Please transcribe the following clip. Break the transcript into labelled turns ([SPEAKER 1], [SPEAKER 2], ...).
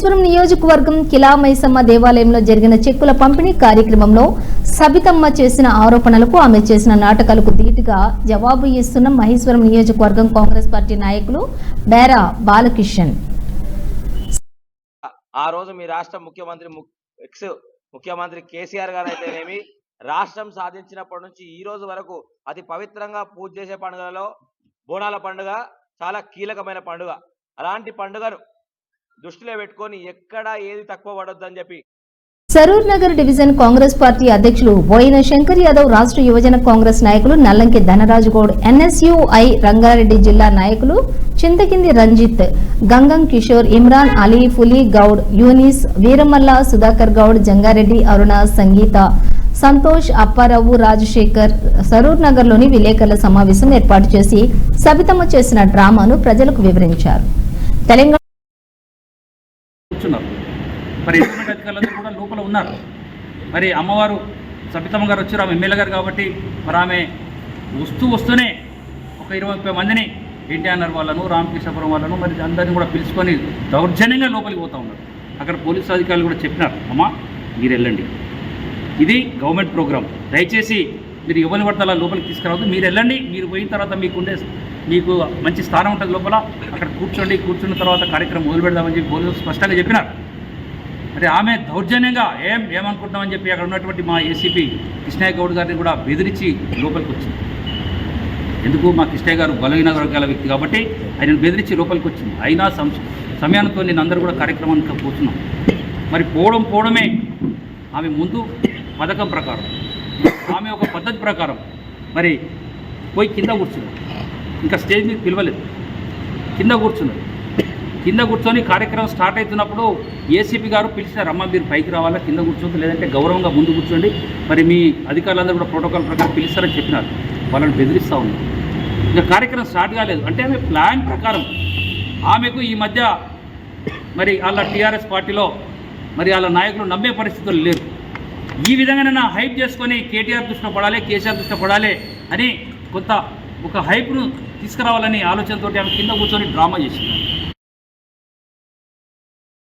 [SPEAKER 1] కాళేశ్వరం నియోజకవర్గం కిలా మైసమ్మ దేవాలయంలో జరిగిన చెక్కుల పంపిణీ కార్యక్రమంలో సబితమ్మ చేసిన ఆరోపణలకు ఆమె చేసిన నాటకాలకు ధీటుగా జవాబు ఇస్తున్న మహేశ్వరం నియోజకవర్గం కాంగ్రెస్ పార్టీ నాయకులు బేరా బాలకిషన్.
[SPEAKER 2] ఆ రోజు మీ రాష్ట్ర ముఖ్యమంత్రి ఎక్స్ ముఖ్యమంత్రి కేసీఆర్ గారు అయితేనేమి రాష్ట్రం సాధించినప్పటి నుంచి ఈ రోజు వరకు అతి పవిత్రంగా పూజ చేసే పండుగలలో బోనాల పండుగ చాలా కీలకమైన పండుగ. అలాంటి పండుగను దృష్టిలో పెట్టుకొని ఎక్కడ ఏది తక్కువ పడొద్దని చెప్పి
[SPEAKER 1] సరూర్ నగర్ డివిజన్ కాంగ్రెస్ పార్టీ అధ్యక్షులు బోయిన శంకర్ యాదవ్ రాష్ట్ర యువజన కాంగ్రెస్ నాయకులు నల్లంకి ధనరాజుగౌడ్ ఎన్ఎస్యుఐ రంగారెడ్డి జిల్లా నాయకులు చింతకింది రంజిత్ గంగం కిషోర్ ఇమ్రాన్ అలీ ఫులీ గౌడ్ యూనిస్ వీరమల్ల సుధాకర్ గౌడ్ జంగారెడ్డి అరుణ సంగీత సంతోష్ అప్పారావు రాజశేఖర్ సరూర్ నగర్లోని విలేకరుల సమావేశం ఏర్పాటు చేసి సబితమ్మ చేసిన డ్రామాను ప్రజలకు వివరించారు. తెలంగాణ
[SPEAKER 3] మరి ఎన్విరాన్మెంట్ అధికారులందరూ కూడా లోపల ఉన్నారు. మరి అమ్మవారు సబితమ్మ గారు వచ్చారు ఆమె ఎమ్మెల్యే గారు కాబట్టి మరి ఆమె వస్తూ వస్తూనే ఒక ఇరవై ముప్పై మందిని ఎన్టీఆర్ వాళ్ళను రామకృష్ణపురం వాళ్ళను మరి అందరిని కూడా పిలుచుకొని దౌర్జన్యంగా లోపలికి పోతూ ఉన్నారు. అక్కడ పోలీసు అధికారులు కూడా చెప్పినారు అమ్మా మీరు వెళ్ళండి. ఇది గవర్నమెంట్ ప్రోగ్రామ్ దయచేసి మీరు ఎవరిని పడితే అలా లోపలికి తీసుకురావద్దు. మీరు వెళ్ళండి మీరు పోయిన తర్వాత మీకు ఉండే మీకు మంచి స్థానం ఉంటుంది లోపల. అక్కడ కూర్చోండి కూర్చున్న తర్వాత కార్యక్రమం మొదలు పెడదామని చెప్పి పోలీసులు స్పష్టంగా చెప్పినారు. మరి ఆమె దౌర్జన్యంగా ఏం ఏమనుకుంటున్నామని చెప్పి అక్కడ ఉన్నటువంటి మా ఏసీపీ కృష్ణయ్య గౌడ్ గారిని కూడా బెదిరించి లోపలికి వచ్చింది. ఎందుకు? మా కృష్ణయ్య గారు బలహీన వర్గాల వ్యక్తి కాబట్టి ఆయనను బెదిరించి లోపలికి వచ్చింది. అయినా సం సమయానికి నేను అందరూ కూడా కార్యక్రమానికి పోతున్నాం. మరి పోవడం పోవడమే ఆమె ముందు పథకం ప్రకారం. ఆమె ఒక పద్ధతి ప్రకారం మరి పోయి కింద కూర్చున్నారు ఇంకా స్టేజ్ మీద పిలవలేదు. కింద కూర్చున్నారు కింద కూర్చొని కార్యక్రమం స్టార్ట్ అవుతున్నప్పుడు ఏసీపీ గారు పిలిచినారు అమ్మ మీరు పైకి రావాలా? కింద కూర్చోండి లేదంటే గౌరవంగా ముందు కూర్చోండి. మరి మీ అధికారులందరూ కూడా ప్రోటోకాల్ ప్రకారం పిలుస్తారని చెప్పినారు. వాళ్ళని బెదిరిస్తూ ఉన్నారు ఇంకా కార్యక్రమం స్టార్ట్ కాలేదు. అంటే ఆమె ప్లాన్ ప్రకారం ఆమెకు ఈ మధ్య మరి వాళ్ళ టీఆర్ఎస్ పార్టీలో మరి వాళ్ళ నాయకులు నమ్మే పరిస్థితులు లేరు ఈ విధంగానే నా హైప్ చేసుకొని కేటీఆర్ దృష్టిలో పడాలి కేసీఆర్ దృష్టిలో పడాలి అని కొంత ఒక హైప్ను తీసుకురావాలని ఆలోచనతోటి ఆమె కింద కూర్చొని డ్రామా చేసింది.